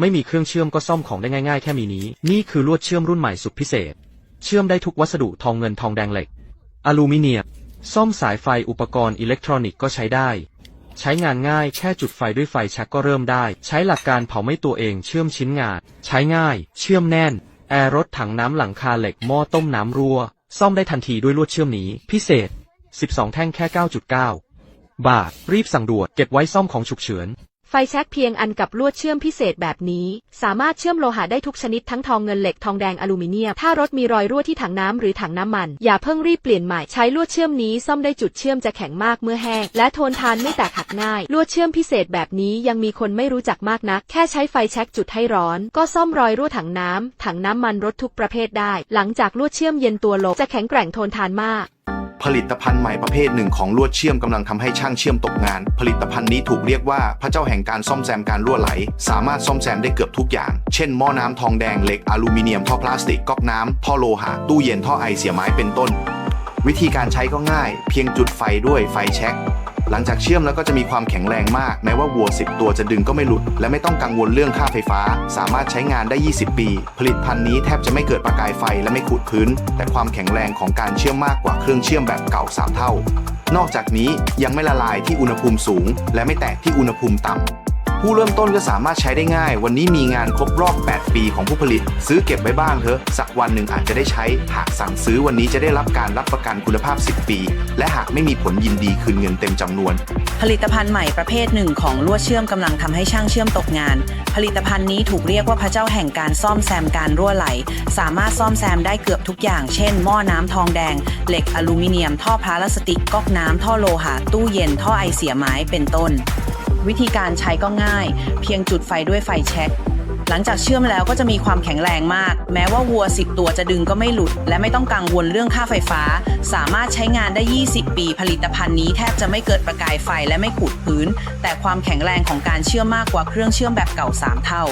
ไม่มีเครื่องเชื่อมก็ซ่อมของได้ง่ายๆ แค่มีนี้ นี่คือลวดเชื่อมรุ่นใหม่สุดพิเศษ เชื่อมได้ทุกวัสดุทองเงินทองแดงเหล็ก อลูมิเนียม ซ่อมสายไฟอุปกรณ์อิเล็กทรอนิกส์ก็ใช้ได้ ใช้งานง่ายแค่จุดไฟด้วยไฟแช็กก็เริ่มได้ ใช้หลักการเผาไม้ตัวเองเชื่อมชิ้นงาน ใช้ง่าย เชื่อมแน่น แอร์รถถังน้ำหลังคาเหล็กหม้อต้มน้ำรั่ว ซ่อมได้ทันทีด้วยลวดเชื่อมนี้ พิเศษ 12 แท่งแค่ 9.9 บาท รีบสั่งด่วนเก็บไว้ซ่อมของฉุกเฉิน ไฟแช็กเพียงอันกับลวดเชื่อมพิเศษแบบนี้ สามารถเชื่อมโลหะได้ทุกชนิดทั้งทองเงินเหล็กทองแดงอลูมิเนียม ถ้ารถมีรอยรั่วที่ถังน้ำหรือถังน้ำมัน อย่าเพิ่งรีบเปลี่ยนใหม่ใช้ลวดเชื่อมนี้ซ่อมได้จุดเชื่อมจะแข็งมากเมื่อแห้ง และทนทานไม่แตกหักง่าย ลวดเชื่อมพิเศษแบบนี้ยังมีคนไม่รู้จักมากนัก แค่ใช้ไฟแช็กจุดให้ร้อน ก็ซ่อมรอยรั่วถังน้ำถังน้ำมันรถทุกประเภทได้ หลังจากลวดเชื่อมเย็นตัวลงจะแข็งแกร่งทนทานมาก ผลิตภัณฑ์ใหม่ประเภทหนึ่งของลวดเชื่อมกำลังทำให้ช่างเชื่อมตกงาน ผลิตภัณฑ์นี้ถูกเรียกว่าพระเจ้าแห่งการซ่อมแซมการรั่วไหล สามารถซ่อมแซมได้เกือบทุกอย่าง เช่นหม้อน้ำทองแดงเหล็กอลูมิเนียมท่อพลาสติกก๊อกน้ำท่อโลหะตู้เย็นท่อไอเสียไม้เป็นต้น วิธีการใช้ก็ง่าย เพียงจุดไฟด้วยไฟแช็ก หลังจากเชื่อมแล้วก็จะมีความแข็งแรงมาก แม้ว่าวัว 10 ตัวจะดึงก็ไม่หลุด และไม่ต้องกังวลเรื่องค่าไฟฟ้า สามารถใช้งานได้ 20 ปี ผลิตภัณฑ์นี้แทบจะไม่เกิดประกายไฟและไม่ขูดพื้น แต่ความแข็งแรงของการเชื่อมมากกว่าเครื่องเชื่อมแบบเก่า 3 เท่า นอกจากนี้ยังไม่ละลายที่อุณหภูมิสูง และไม่แตกที่อุณหภูมิต่ำ ผู้เริ่มต้นก็สามารถใช้ได้ง่าย วันนี้มีงานครบรอบ 8 ปีของผู้ผลิต ซื้อเก็บไว้บ้างเถอะสักวันหนึ่งอาจจะได้ใช้ หากสั่งซื้อวันนี้จะได้รับการรับประกันคุณภาพ 10 ปี และหากไม่มีผลยินดีคืนเงินเต็มจำนวน ผลิตภัณฑ์ใหม่ประเภทหนึ่งของลวดเชื่อมกำลังทำให้ช่างเชื่อมตกงาน ผลิตภัณฑ์นี้ถูกเรียกว่าพระเจ้าแห่งการซ่อมแซมการรั่วไหล สามารถซ่อมแซมได้เกือบทุกอย่าง เช่น หม้อน้ำทองแดง เหล็กอลูมิเนียม ท่อพลาสติกก๊อกน้ำท่อโลหะตู้เย็นท่อไอเสียไม้เป็นต้น วิธีการใช้ก็ง่าย เพียงจุดไฟด้วยไฟแช็กหลังจากเชื่อมแล้วก็จะมีความแข็งแรงมาก แม้ว่าวัว 10 ตัวจะดึงก็ไม่หลุด และไม่ต้องกังวลเรื่องค่าไฟฟ้า สามารถใช้งานได้ 20 ปี ผลิตภัณฑ์นี้แทบจะไม่เกิดประกายไฟและไม่ขูดพื้น แต่ความแข็งแรงของการเชื่อมมากกว่าเครื่องเชื่อมแบบเก่า 3 เท่า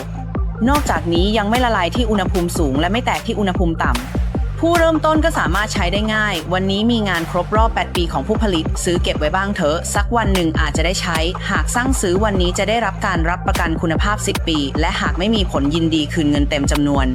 นอกจากนี้ยังไม่ละลายที่อุณหภูมิสูง และไม่แตกที่อุณหภูมิต่ำ ผู้เริ่มต้นก็สามารถใช้ได้ง่าย วันนี้มีงานครบรอบ 8 ปีของผู้ผลิต ซื้อเก็บไว้บ้างเถอะ สักวันหนึ่งอาจจะได้ใช้ หากสร้างซื้อวันนี้จะได้รับการรับประกันคุณภาพ 10 ปี และหากไม่มีผลยินดีคืนเงินเต็มจำนวน